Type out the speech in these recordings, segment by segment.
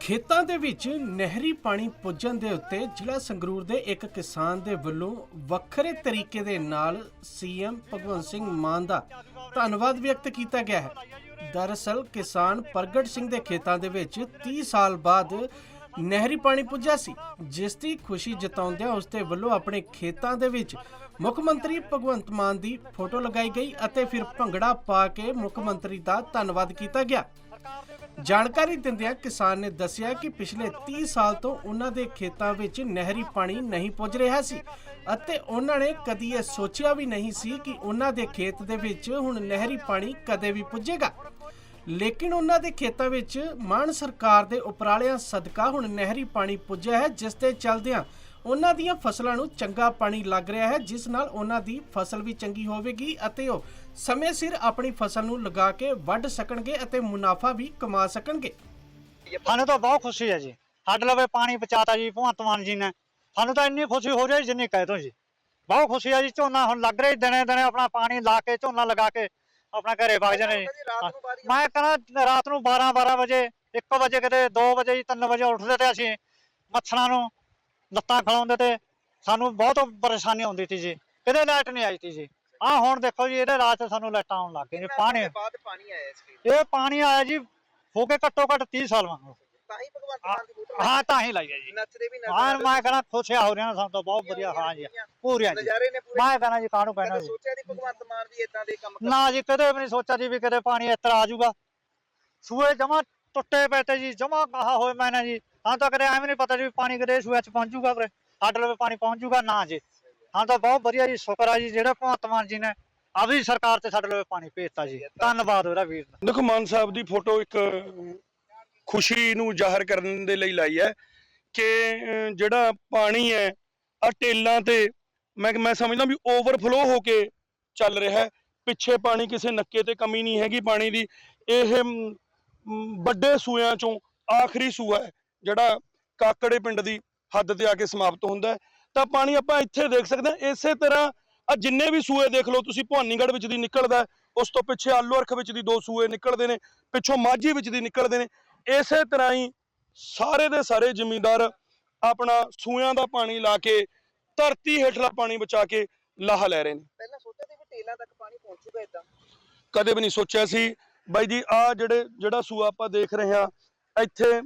ਖੇਤਾਂ ਦੇ ਵਿੱਚ ਨਹਿਰੀ ਪਾਣੀ ਪੁੱਜਣ ਦੇ ਉੱਤੇ ਜ਼ਿਲ੍ਹਾ ਸੰਗਰੂਰ ਦੇ ਇੱਕ ਕਿਸਾਨ ਦੇ ਵੱਲੋਂ ਵੱਖਰੇ ਤਰੀਕੇ ਦੇ ਨਾਲ ਸੀਐਮ ਭਗਵੰਤ ਸਿੰਘ ਮਾਨ ਦਾ ਧੰਨਵਾਦ ਵਿਅਕਤ ਕੀਤਾ ਗਿਆ ਹੈ। ਦਰਅਸਲ, ਕਿਸਾਨ ਪ੍ਰਗਟ ਸਿੰਘ ਦੇ ਖੇਤਾਂ ਦੇ ਵਿੱਚ 30 ਸਾਲ ਬਾਅਦ ਨਹਿਰੀ ਪਾਣੀ ਪੁੱਜਾ ਸੀ। ਜਿਸ ਦੀ ਖੁਸ਼ੀ ਜਤਾਉਂਦਿਆਂ ਉਸ ਦੇ ਵੱਲੋਂ ਆਪਣੇ ਖੇਤਾਂ ਦੇ ਵਿੱਚ ਮੁੱਖ ਮੰਤਰੀ ਭਗਵੰਤ ਮਾਨ ਦੀ ਫੋਟੋ ਲਗਾਈ ਗਈ ਅਤੇ ਫਿਰ ਭੰਗੜਾ ਪਾ ਕੇ ਮੁੱਖ ਮੰਤਰੀ ਦਾ ਧੰਨਵਾਦ ਕੀਤਾ ਗਿਆ। ਜਾਣਕਾਰੀ ਦਿੰਦਿਆਂ ਕਿਸਾਨ ਨੇ ਦੱਸਿਆ ਕਿ ਪਿਛਲੇ 30 ਸਾਲ ਤੋਂ ਉਹਨਾਂ ਦੇ ਖੇਤਾਂ ਵਿੱਚ ਨਹਿਰੀ ਪਾਣੀ ਨਹੀਂ ਪੁੱਜ ਰਿਹਾ ਸੀ ਅਤੇ ਉਹਨਾਂ ਨੇ ਕਦੀ ਇਹ ਸੋਚਿਆ ਵੀ ਨਹੀਂ ਸੀ ਕਿ ਉਹਨਾਂ ਦੇ ਖੇਤ ਦੇ ਵਿੱਚ ਹੁਣ ਨਹਿਰੀ ਪਾਣੀ ਕਦੇ ਵੀ ਪੁੱਜੇਗਾ। ਲੇਕਿਨ ਉਹਨਾਂ ਦੇ ਖੇਤਾਂ ਵਿੱਚ ਮਾਨ ਸਰਕਾਰ ਦੇ ਉਪਰਾਲਿਆਂ ਸਦਕਾ ਹੁਣ ਨਹਿਰੀ ਪਾਣੀ ਪੁੱਜਿਆ ਹੈ, ਜਿਸ ਦੇ ਚਲਦਿਆਂ ਉਹਨਾਂ ਦੀਆਂ ਫਸਲਾਂ ਨੂੰ ਚੰਗਾ ਪਾਣੀ ਲੱਗ ਰਿਹਾ ਹੈ, ਜਿਸ ਨਾਲ ਉਹਨਾਂ ਦੀ ਫਸਲ ਵੀ ਚੰਗੀ ਹੋਵੇਗੀ ਅਤੇ ਉਹ ਸਮੇਂ ਸਿਰ ਆਪਣੀ ਫਸਲ ਨੂੰ ਲਗਾ ਕੇ ਵੱਢ ਸਕਣਗੇ ਅਤੇ ਮੁਨਾਫਾ ਵੀ ਕਮਾ ਸਕਣਗੇ। ਸਾਨੂੰ ਤਾਂ ਬਹੁਤ ਖੁਸ਼ੀ ਹੈ ਜੀ। ਸਾਡੇ ਲਵੇ ਪਾਣੀ ਬਚਾਤਾ ਜੀ, ਭਗਵੰਤ ਮਾਨ ਜੀ ਨੇ। ਸਾਨੂੰ ਤਾਂ ਇੰਨੀ ਖੁਸ਼ੀ ਹੋ ਰਹੀ ਜਿੰਨੀ ਕਹਿ ਦੋ ਜੀ। ਬਹੁਤ ਖੁਸ਼ੀ ਹੈ ਜੀ, ਝੋਨਾ ਹੁਣ ਲੱਗ ਰਿਹਾ ਜੀ ਦਿਨੇ ਦਿਨੇ ਆਪਣਾ ਪਾਣੀ ਲਾ ਕੇ, ਝੋਨਾ ਲਗਾ ਕੇ। ਆਪਣਾ ਘਰੇ ਵਗ ਜਾਣੇ। ਜੀ ਮੈਂ ਕਹਿੰਦਾ ਰਾਤ ਨੂੰ 12 12 ਵਜੇ 1 ਵਜੇ ਕਿਤੇ 2 ਵਜੇ ਜੀ 3 ਵਜੇ ਉੱਠਦੇ ਤੇ ਅਸੀਂ ਮੱਛਰਾਂ ਨੂੰ ਲੱਤਾਂ ਖਿਲਾਉਂਦੇ ਤੇ ਸਾਨੂੰ ਬਹੁਤ ਪਰੇਸ਼ਾਨੀ ਆਉਂਦੀ ਸੀ ਜੀ। ਕਿਤੇ ਲਾਈਟ ਨਹੀਂ ਆਈ ਸੀ ਜੀ। ਆਹ ਹੁਣ ਦੇਖੋ ਜੀ ਇਹਦੇ ਰਾਤ ਸਾਨੂੰ ਲਾਈਟਾਂ ਆਉਣ ਲੱਗ ਗਈਆਂ ਜੀ ਪਾਣੀ ਬਾਅਦ ਪਾਣੀ ਆਇਆ ਇਸ ਇਹ ਪਾਣੀ ਆਇਆ ਜੀ ਹੋ ਕੇ ਘੱਟੋ ਘੱਟ 30 ਸਾਲ ਵਾਂਗੂ। ਤਾਂ ਹੀ ਭਗਵੰਤ ਮਾਨ ਦੀ ਫੋਟੋ ਹਾਂ ਤਾਂ ਹੀ ਲਾਈ ਹੈ ਜੀ। ਨੱਚਦੇ ਵੀ ਹਾਂ ਮੈਂ ਕਹਿੰਦਾ ਖੁਸ਼ਿਆ ਹੋ ਰਿਹਾ ਸਾਨੂੰ ਤਾਂ ਬਹੁਤ ਵਧੀਆ ਹਾਂ ਜੀ ਪੂਰੀਆਂ ਜੀ। ਨਜ਼ਾਰੇ ਨੇ ਪੂਰੇ। ਮੈਂ ਕਹਿੰਦਾ ਜੀ ਕਾਹਨੂੰ ਕਹਿਣਾ ਜੀ। ਸੋਚਿਆ ਨਹੀਂ ਭਗਵੰਤ ਮਾਨ ਵੀ ਇਦਾਂ ਦੇ ਕੰਮ ਨਾ ਜੀ ਕਦੇ ਵੀ ਨਹੀਂ ਸੋਚਿਆ ਜੀ ਵੀ ਕਦੇ ਪਾਣੀ ਇਸ ਤਰ੍ਹਾਂ ਆ ਜਾਊਗਾ। ਸੂਏ ਜਮਾ ਟੁੱਟੇ ਪਏ ਤੇ ਜੀ ਜਮਾ ਕਹਾ ਹੋਏ ਮੈਨੇ ਜੀ। ਹਾਂ ਤਾਂ ਕਦੇ ਐਵੇਂ ਨਹੀਂ ਪਤਾ ਜੀ ਵੀ ਪਾਣੀ ਕਦੇ ਸੂਏ ਚ ਪਹੁੰਚ ਜਾਊਗਾ ਵੀਰੇ ਸਾਡੇ ਲਵੇ ਪਾਣੀ ਪਹੁੰਚ ਜਾਊਗਾ ਨਾ ਜੀ। ਹਾਂ ਤਾਂ ਬਹੁਤ ਵਧੀਆ ਜੀ ਸ਼ੁਕਰ ਆ ਜੀ ਜਿਹੜਾ ਭਗਵੰਤ ਮਾਨ ਜੀ ਨੇ ਆਪਦੀ ਸਰਕਾਰ ਤੇ ਸਾਡੇ ਲਵੇ ਪਾਣੀ ਭੇਜਤਾ ਜੀ। ਧੰਨਵਾਦ ਉਹਦਾ ਵੀਰ ਦਾ। ਦੇਖੋ ਮਾਨ ਸਾਹਿਬ ਦੀ ਫੋਟੋ ਇੱਕ ਖੁਸ਼ੀ ਨੂੰ ਜ਼ਾਹਰ ਕਰਨ ਦੇ ਲਈ ਲਾਈ ਹੈ ਕਿ ਜਿਹੜਾ ਪਾਣੀ ਹੈ ਆ ਟੇਲਾਂ ਤੇ ਮੈਂ ਮੈਂ ਸਮਝਦਾ ਵੀ ਓਵਰਫਲੋ ਹੋ ਕੇ ਚੱਲ ਰਿਹਾ ਹੈ। ਪਿੱਛੇ ਪਾਣੀ ਕਿਸੇ ਨੱਕੇ ਤੇ ਕਮੀ ਨਹੀਂ ਹੈਗੀ ਪਾਣੀ ਦੀ। ਇਹ ਵੱਡੇ ਸੂਆਂ ਚੋਂ ਆਖਰੀ ਸੂਆ ਹੈ, ਜਿਹੜਾ ਕਾਕੜੇ ਪਿੰਡ ਦੀ ਹੱਦ ਤੇ ਆ ਕੇ ਸਮਾਪਤ ਹੁੰਦਾ ਹੈ। ਤਾਂ ਪਾਣੀ ਆਪਾਂ ਇੱਥੇ ਦੇਖ ਸਕਦੇ ਹਾਂ। ਇਸੇ ਤਰ੍ਹਾਂ ਆ ਜਿੰਨੇ ਵੀ ਸੂਏ ਦੇਖ ਲਓ, ਤੁਸੀਂ ਭਵਾਨੀਗੜ੍ਹ ਵਿੱਚ ਦੀ ਨਿਕਲਦਾ ਉਸ ਤੋਂ ਪਿੱਛੇ ਆਲੂ ਅਰਖ ਵਿੱਚ ਦੀ ਦੋ ਸੂਏ ਨਿਕਲਦੇ ਨੇ, ਪਿੱਛੋਂ ਮਾਝੀ ਵਿੱਚ ਦੀ ਨਿਕਲਦੇ ਨੇ। ਇਸੇ ਤਰ੍ਹਾਂ ਹੀ ਸਾਰੇ ਦੇ ਸਾਰੇ ਜ਼ਿਮੀਂਦਾਰ ਆਪਣਾ ਸੂਇਆਂ ਦਾ ਪਾਣੀ ਲਾ ਕੇ ਧਰਤੀ ਹੇਠਲਾ ਪਾਣੀ ਬਚਾ ਕੇ ਲਾਹਾ ਲੈ ਰਹੇ ਨੇ। ਪਹਿਲਾਂ ਸੋਚਿਆ ਸੀ ਵੀ ਟੇਲਾਂ ਤੱਕ ਪਾਣੀ ਪਹੁੰਚੂਗਾ ਇਦਾਂ ਕਦੇ ਵੀ ਨਹੀਂ ਸੋਚਿਆ ਸੀ। ਬਾਈ ਜੀ ਆ ਜਿਹੜੇ ਜਿਹੜਾ ਸੂਆ ਆਪਾਂ ਦੇਖ ਰਹੇ ਹਾਂ ਇੱਥੇ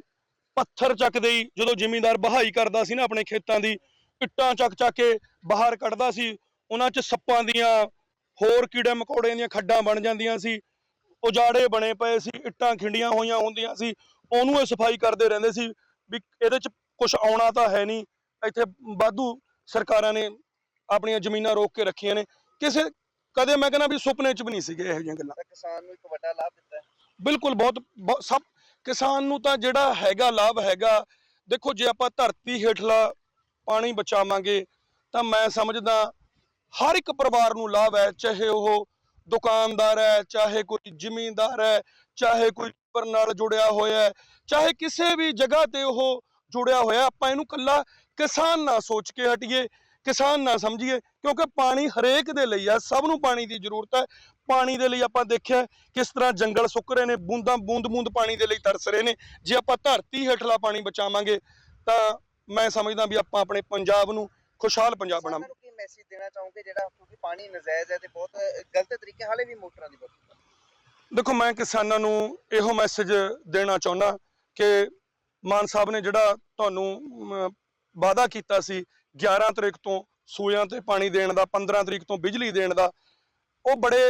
ਪੱਥਰ ਚੱਕਦੇ ਹੀ ਜਦੋਂ ਜ਼ਿਮੀਂਦਾਰ ਬਹਾਈ ਕਰਦਾ ਸੀ ਨਾ ਆਪਣੇ ਖੇਤਾਂ ਦੀ ਇੱਟਾਂ ਚੱਕ ਚੱਕ ਕੇ ਬਾਹਰ ਕੱਢਦਾ ਸੀ ਉਹਨਾਂ 'ਚ ਸੱਪਾਂ ਦੀਆਂ ਹੋਰ ਕੀੜੇ ਮਕੌੜੇ ਦੀਆਂ ਖੱਡਾਂ ਬਣ ਜਾਂਦੀਆਂ ਸੀ। ਉਜਾੜੇ ਬਣੇ ਪਏ ਸੀ ਇੱਟਾਂ ਖਿੰਡੀਆਂ ਹੋਈਆਂ ਹੁੰਦੀਆਂ ਸੀ ਉਹਨੂੰ ਇਹ ਸਫ਼ਾਈ ਕਰਦੇ ਰਹਿੰਦੇ ਸੀ ਵੀ ਇਹਦੇ 'ਚ ਕੁਝ ਆਉਣਾ ਤਾਂ ਹੈ ਨਹੀਂ। ਇੱਥੇ ਵਾਧੂ ਸਰਕਾਰਾਂ ਨੇ ਆਪਣੀਆਂ ਜ਼ਮੀਨਾਂ ਰੋਕ ਕੇ ਰੱਖੀਆਂ ਨੇ। ਕਿਸੇ ਕਦੇ ਮੈਂ ਕਹਿੰਦਾ ਵੀ ਸੁਪਨੇ 'ਚ ਵੀ ਨਹੀਂ ਸੀਗੇ ਇਹੋ ਜਿਹੀਆਂ ਗੱਲਾਂ। ਕਿਸਾਨ ਨੂੰ ਇੱਕ ਵੱਡਾ ਲਾਭ ਦਿੱਤਾ ਬਿਲਕੁਲ ਬਹੁਤ- ਸਭ ਕਿਸਾਨ ਨੂੰ ਤਾਂ ਜਿਹੜਾ ਹੈਗਾ ਲਾਭ ਹੈਗਾ। ਦੇਖੋ ਜੇ ਆਪਾਂ ਧਰਤੀ ਹੇਠਲਾ ਪਾਣੀ ਬਚਾਵਾਂਗੇ ਤਾਂ ਮੈਂ ਸਮਝਦਾ ਹਰ ਇੱਕ ਪਰਿਵਾਰ ਨੂੰ ਲਾਭ ਹੈ ਚਾਹੇ ਉਹ ਦੁਕਾਨਦਾਰ ਹੈ, ਚਾਹੇ ਕੋਈ ਜ਼ਿਮੀਂਦਾਰ ਹੈ, ਚਾਹੇ ਕੋਈ ਪਰ ਨਾਲ ਜੁੜਿਆ ਹੋਇਆ ਹੈ, ਚਾਹੇ ਕਿਸੇ ਵੀ ਜਗ੍ਹਾ ਤੇ ਉਹ ਜੁੜਿਆ ਹੋਇਆ, ਆਪਾਂ ਇਹਨੂੰ ਕੱਲਾ ਕਿਸਾਨ ਨਾ ਸੋਚ ਕੇ ਹਟੀਏ, ਕਿਸਾਨ ਨਾ ਸਮਝੀਏ, ਕਿਉਂਕਿ ਪਾਣੀ ਹਰੇਕ ਦੇ ਲਈ ਆ, ਸਭ ਨੂੰ ਪਾਣੀ ਦੀ ਜ਼ਰੂਰਤ ਹੈ। ਪਾਣੀ ਦੇ ਲਈ ਆਪਾਂ ਦੇਖਿਆ ਕਿਸ ਤਰ੍ਹਾਂ ਜੰਗਲ ਸੁੱਕ ਰਹੇ ਨੇ, ਬੂੰਦਾਂ ਬੂੰਦ ਬੂੰਦ ਪਾਣੀ ਦੇ ਲਈ ਤਰਸ ਰਹੇ ਨੇ। ਜੇ ਆਪਾਂ ਧਰਤੀ ਹੇਠਲਾ ਪਾਣੀ ਬਚਾਵਾਂਗੇ, ਤਾਂ ਮੈਂ ਸਮਝਦਾ ਵੀ ਆਪਾਂ ਆਪਣੇ ਪੰਜਾਬ ਨੂੰ ਖੁਸ਼ਹਾਲ ਪੰਜਾਬ ਬਣਾਵਾਂਗੇ। ਮੈਸੇਜ ਦੇਣਾ ਚਾਹੋਗੇ ਜਿਹੜਾ ਕਿਉਂਕਿ ਪਾਣੀ ਨਜਾਇਜ਼ ਹੈ ਤੇ ਬਹੁਤ ਗਲਤ ਤਰੀਕੇ, ਹਾਲੇ ਵੀ ਮੋਟਰਾਂ ਦੀ ਵਰਤੋਂ ਦੇਖੋ, ਮੈਂ ਕਿਸਾਨਾਂ ਨੂੰ ਇਹੋ ਮੈਸੇਜ ਦੇਣਾ ਚਾਹੁੰਦਾ ਕਿ ਮਾਨ ਸਾਹਿਬ ਨੇ ਜਿਹੜਾ ਤੁਹਾਨੂੰ ਵਾਅਦਾ ਕੀਤਾ ਸੀ 11 ਤਰੀਕ ਤੋਂ ਸੂਇਆਂ ਤੇ ਪਾਣੀ ਦੇਣ ਦਾ 15 ਤਰੀਕ ਤੋਂ ਬਿਜਲੀ ਦੇਣ ਦਾ, ਉਹ ਬੜੇ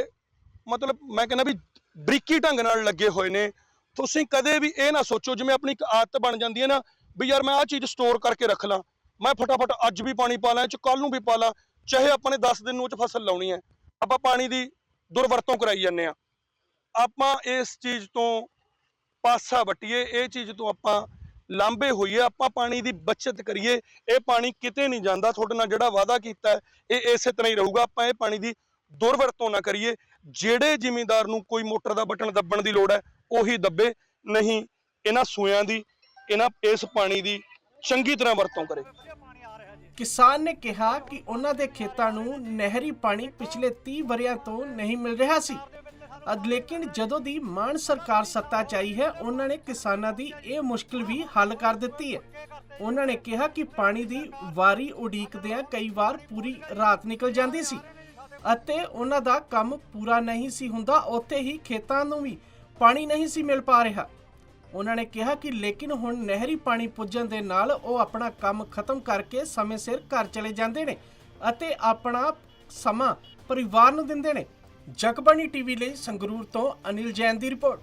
ਮਤਲਬ ਮੈਂ ਕਹਿੰਦਾ ਵੀ ਬਰੀਕੀ ਢੰਗ ਨਾਲ ਲੱਗੇ ਹੋਏ ਨੇ। ਤੁਸੀਂ ਕਦੇ ਵੀ ਇਹ ਨਾ ਸੋਚੋ, ਜਿਵੇਂ ਆਪਣੀ ਇੱਕ ਆਦਤ ਬਣ ਜਾਂਦੀ ਹੈ ਨਾ ਵੀ ਯਾਰ ਮੈਂ ਆਹ ਚੀਜ਼ ਸਟੋਰ ਕਰਕੇ ਰੱਖ ਲਾਂ। ਮੈਂ ਫਟਾਫਟ ਅੱਜ ਵੀ ਪਾਣੀ ਪਾ ਲਾਂ ਚ ਕੱਲ ਨੂੰ ਵੀ ਪਾ ਲਾਂ, ਚਾਹੇ ਆਪਾਂ ਨੇ 10 ਦਿਨ ਨੂੰ ਚ ਫਸਲ ਲਾਉਣੀ ਹੈ। ਆਪਾਂ ਪਾਣੀ ਦੀ ਦੁਰਵਰਤੋਂ ਕਰਾਈ ਜਾਂਦੇ ਆ ਆਪਾਂ ਇਸ ਚੀਜ਼ ਤੋਂ ਪਾਸਾ ਵਟੀਏ, ਇਹ ਚੀਜ਼ ਤੋਂ ਆਪਾਂ ਲਾਂਬੇ ਹੋਈਏ, ਆਪਾਂ ਪਾਣੀ ਦੀ ਬਚਤ ਕਰੀਏ। ਇਹ ਪਾਣੀ ਕਿਤੇ ਨਹੀਂ ਜਾਂਦਾ, ਤੁਹਾਡੇ ਨਾਲ ਜਿਹੜਾ ਵਾਅਦਾ ਕੀਤਾ, ਇਹ ਇਸੇ ਤਰ੍ਹਾਂ ਹੀ ਰਹੂਗਾ। ਆਪਾਂ ਇਹ ਪਾਣੀ ਦੀ ਦੁਰਵਰਤੋਂ ਨਾ ਕਰੀਏ। ਜਿਹੜੇ ਜ਼ਿਮੀਂਦਾਰ ਨੂੰ ਕੋਈ ਮੋਟਰ ਦਾ ਬਟਨ ਦੱਬਣ ਦੀ ਲੋੜ ਹੈ, ਉਹੀ ਦੱਬੇ। ਨਹੀਂ, ਇਹਨਾਂ ਸੂਇਆਂ ਦੀ, ਇਹਨਾਂ ਇਸ ਪਾਣੀ ਦੀ ਚੰਗੀ ਤਰ੍ਹਾਂ ਵਰਤੋਂ ਕਰੇ। ਕਿਸਾਨ ਨੇ ਕਿਹਾ ਕਿ ਉਹਨਾਂ ਦੇ ਖੇਤਾਂ ਨੂੰ ਨਹਿਰੀ ਪਾਣੀ ਪਿਛਲੇ 30 ਵਰਿਆਂ ਤੋਂ ਨਹੀਂ ਮਿਲ ਰਿਹਾ ਸੀ। ਅਦ ਲੇਕਿਨ ਜਦੋਂ ਦੀ ਮਾਨ ਸਰਕਾਰ ਸੱਤਾ 'ਚ ਆਈ ਹੈ, ਉਹਨਾਂ ਨੇ ਕਿਸਾਨਾਂ ਦੀ ਇਹ ਮੁਸ਼ਕਲ ਵੀ ਹੱਲ ਕਰ ਦਿੱਤੀ ਹੈ। ਉਹਨਾਂ ਨੇ ਕਿਹਾ ਕਿ ਪਾਣੀ ਦੀ ਵਾਰੀ ਉਡੀਕਦਿਆਂ ਕਈ ਵਾਰ ਪੂਰੀ ਰਾਤ ਨਿਕਲ ਜਾਂਦੀ ਸੀ ਅਤੇ ਉਹਨਾਂ ਦਾ ਕੰਮ ਪੂਰਾ ਨਹੀਂ ਸੀ ਹੁੰਦਾ, ਉੱਥੇ ਹੀ ਖੇਤਾਂ ਨੂੰ ਵੀ ਪਾਣੀ ਨਹੀਂ ਸੀ ਮਿਲ ਪਾ ਰਿਹਾ। ਉਹਨਾਂ ਨੇ ਕਿਹਾ ਕਿ ਲੇਕਿਨ ਹੁਣ ਨਹਿਰੀ ਪਾਣੀ ਪੁੱਜਣ ਦੇ ਨਾਲ ਉਹ ਆਪਣਾ ਕੰਮ ਖਤਮ ਕਰਕੇ ਸਮੇਂ ਸਿਰ ਘਰ ਚਲੇ ਜਾਂਦੇ ਨੇ ਅਤੇ ਆਪਣਾ ਸਮਾਂ ਪਰਿਵਾਰ ਨੂੰ ਦਿੰਦੇ ਨੇ। ਜਗਬਾਣੀ ਟੀਵੀ ਲਈ ਸੰਗਰੂਰ ਤੋਂ ਅਨਿਲ ਜੈਨ ਦੀ ਰਿਪੋਰਟ।